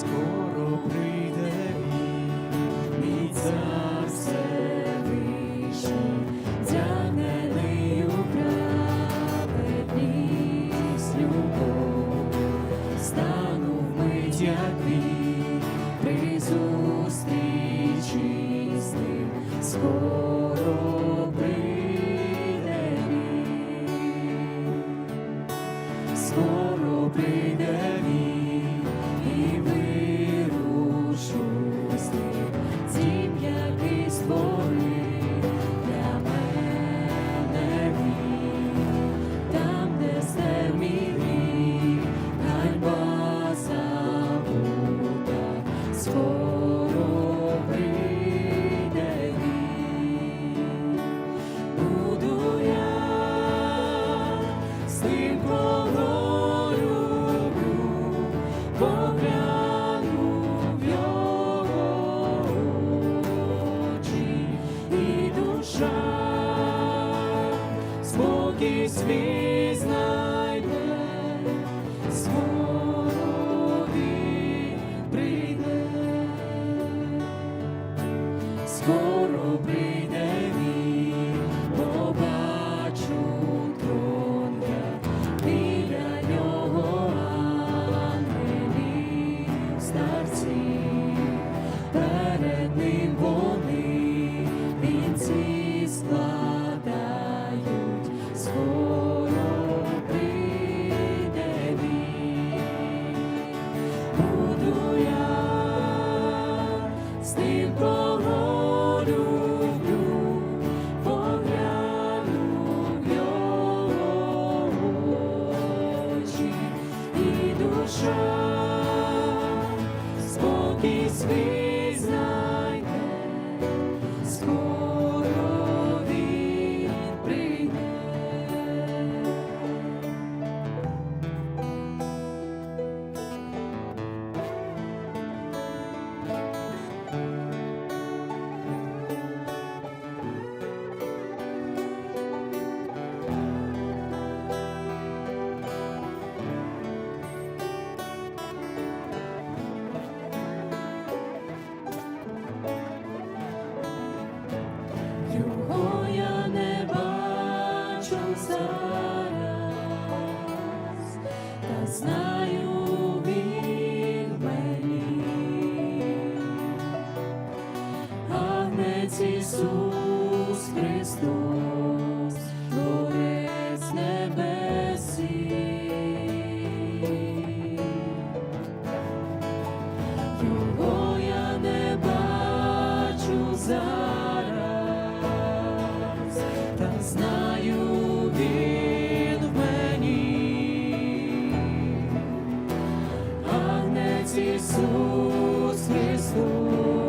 скоро прийде він, тягнений у стану вмить, як він, при скоро прийде він, скоро прийде. скоро прийде він. буду я з ним кого люблю, погляну в його очі і душа, спокій свій знайде. Свій скоро прийде він, біля нього старці, перед ним вони вінці складають, скоро. Буду я з тим, кого люблю, Агнець Ісус Христос, Творець небесний. Його я не бачу зараз, та знаю він. Агнець Ісус Христос,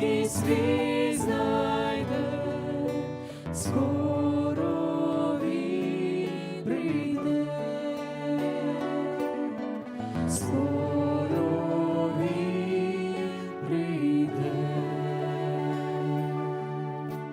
спокій свій знайде,